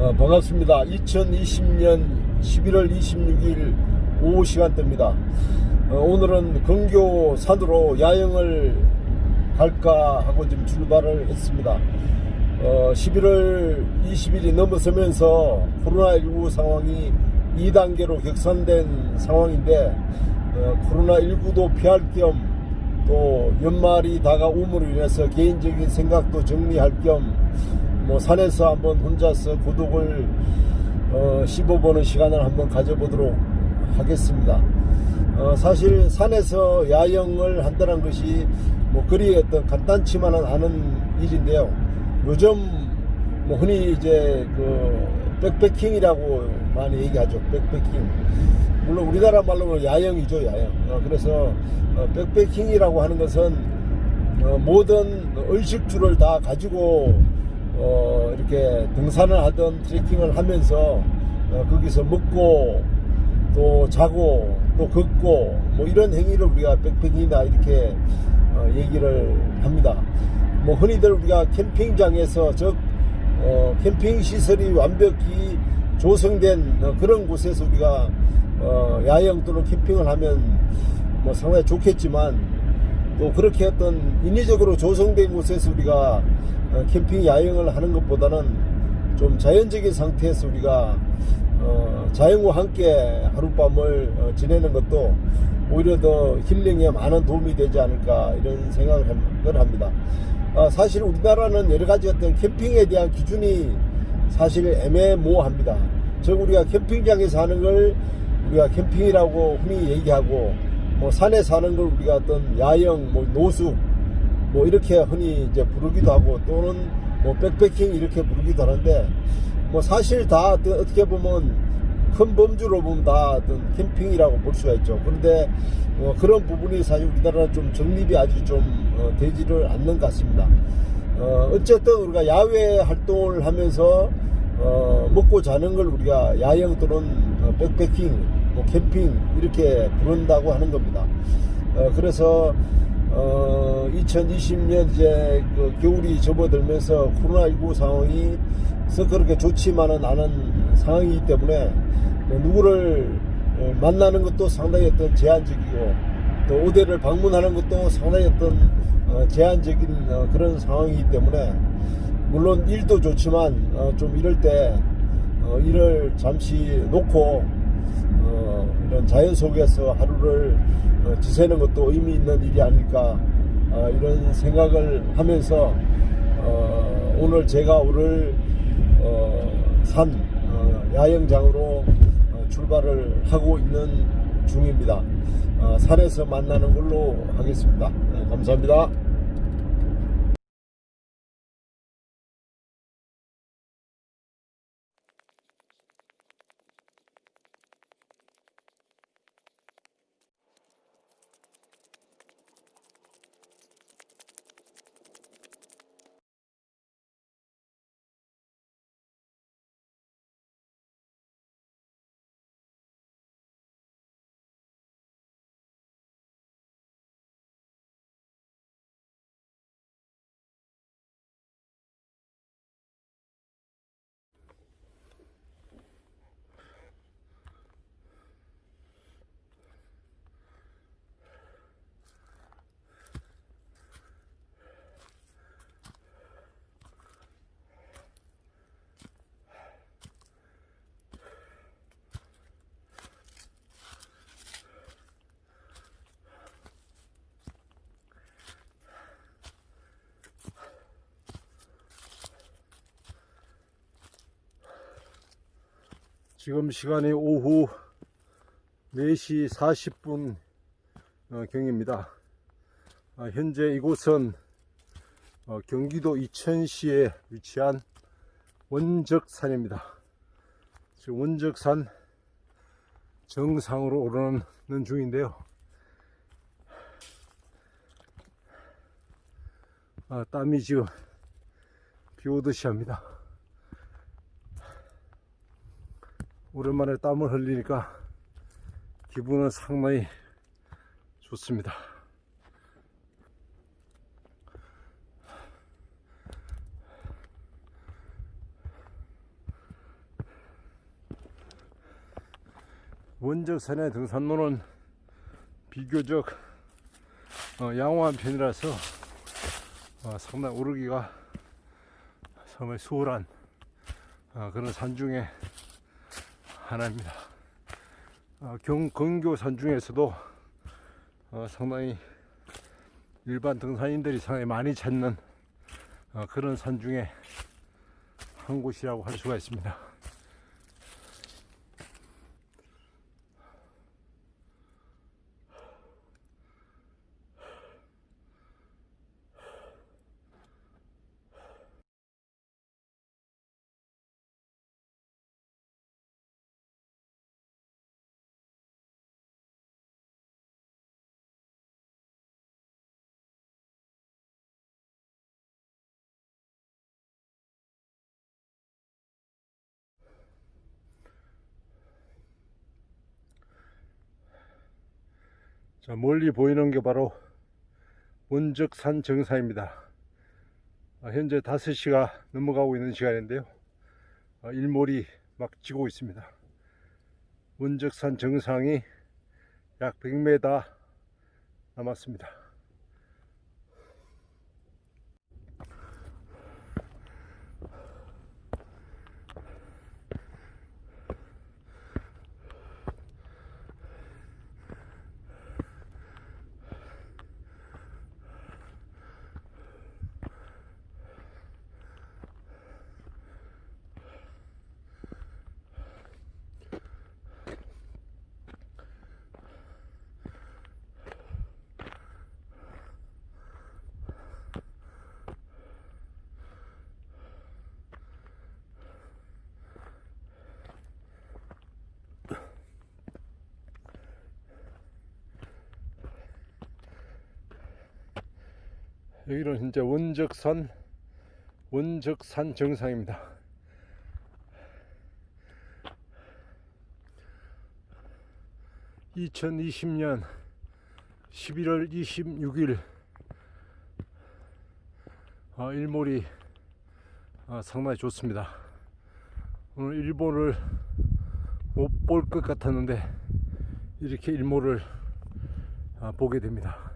어, 반갑습니다. 2020년 11월 26일 오후 시간대입니다. 어, 오늘은 근교 산으로 야영을 갈까 하고 지금 출발을 했습니다. 어, 11월 20일이 넘어서면서 코로나19 상황이 2단계로 격상된 상황인데 어, 코로나19도 피할 겸 또 연말이 다가옴으로 인해서 개인적인 생각도 정리할 겸 뭐 산에서 한번 혼자서 고독을 어, 씹어보는 시간을 한번 가져보도록 하겠습니다. 어, 사실 산에서 야영을 한다는 것이 뭐 그리 어떤 간단치만은 않은 일인데요. 요즘 뭐 흔히 이제 그 백패킹이라고 많이 얘기하죠. 백패킹. 물론 우리나라 말로는 야영이죠, 야영. 어, 그래서 어, 백패킹이라고 하는 것은 어, 모든 의식주를 다 가지고 어, 이렇게 등산을 하던 트레킹을 하면서 어, 거기서 먹고 또 자고 또 걷고 뭐 이런 행위를 우리가 백패킹이다 이렇게 어, 얘기를 합니다. 뭐 흔히들 우리가 캠핑장에서 즉 어, 캠핑 시설이 완벽히 조성된 어, 그런 곳에서 우리가 어, 야영 또는 캠핑을 하면 뭐 상당히 좋겠지만 또 그렇게 어떤 인위적으로 조성된 곳에서 우리가 어, 캠핑 야영을 하는 것보다는 좀 자연적인 상태에서 우리가 어, 자연과 함께 하룻밤을 어, 지내는 것도 오히려 더 힐링에 많은 도움이 되지 않을까 이런 생각을 함- 합니다. 아, 사실 우리나라는 여러 가지 어떤 캠핑에 대한 기준이 사실 애매모호합니다. 즉 우리가 캠핑장에서 하는 걸 우리가 캠핑이라고 흔히 얘기하고 뭐 산에 사는 걸 우리가 어떤 야영, 뭐 노숙 뭐 이렇게 흔히 이제 부르기도 하고 또는 뭐 백패킹 이렇게 부르기도 하는데 뭐 사실 다 어떻게 보면 큰 범주로 보면 다 어떤 캠핑이라고 볼 수가 있죠. 그런데 어, 그런 부분이 사실 우리나라는 좀 정립이 아주 좀 어, 되지를 않는 것 같습니다. 어, 어쨌든 우리가 야외 활동을 하면서 어, 먹고 자는 걸 우리가 야영 또는 어, 백패킹, 뭐 캠핑 이렇게 부른다고 하는 겁니다. 어, 그래서 어, 2020년 이제 그 겨울이 접어들면서 코로나19 상황이 썩 그렇게 좋지만은 않은 상황이기 때문에 뭐 누구를 어, 만나는 것도 상당히 어떤 제한적이고 또 오대를 방문하는 것도 상당히 어떤 어, 제한적인 어, 그런 상황이기 때문에 물론 일도 좋지만 어, 좀 이럴 때 어, 일을 잠시 놓고 어, 이런 자연 속에서 하루를 어, 지새는 것도 의미 있는 일이 아닐까 어, 이런 생각을 하면서 어, 오늘 제가 오늘 어, 산 어, 야영장으로 어, 출발을 하고 있는 중입니다. 어, 산에서 만나는 걸로 하겠습니다. 네, 감사합니다. 지금 시간이 오후 4시 40분 어, 경입니다. 아, 현재 이곳은 어, 경기도 이천시에 위치한 원적산입니다. 지금 원적산 정상으로 오르는 중인데요. 아, 땀이 지금 비 오듯이 합니다. 오랜만에 땀을 흘리니까 기분은 상당히 좋습니다. 원적산의 등산로는 비교적 어, 양호한 편이라서 어, 상당히 오르기가 정말 수월한 어, 그런 산 중에 하나입니다. 어, 경, 근교 산 중에서도 어, 상당히 일반 등산인들이 상당히 많이 찾는 어, 그런 산 중에 한 곳이라고 할 수가 있습니다. 자, 멀리 보이는 게 바로 원적산 정상입니다. 아, 현재 5시가 넘어가고 있는 시간인데요. 아, 일몰이 막 지고 있습니다. 원적산 정상이 약 100m 남았습니다. 여기는 진짜 원적산 원적산 정상입니다. (2020년 11월 26일) 아, 일몰이 아, 상당히 좋습니다. 오늘 일몰을 못 볼 것 같았는데 이렇게 일몰을 아, 보게 됩니다.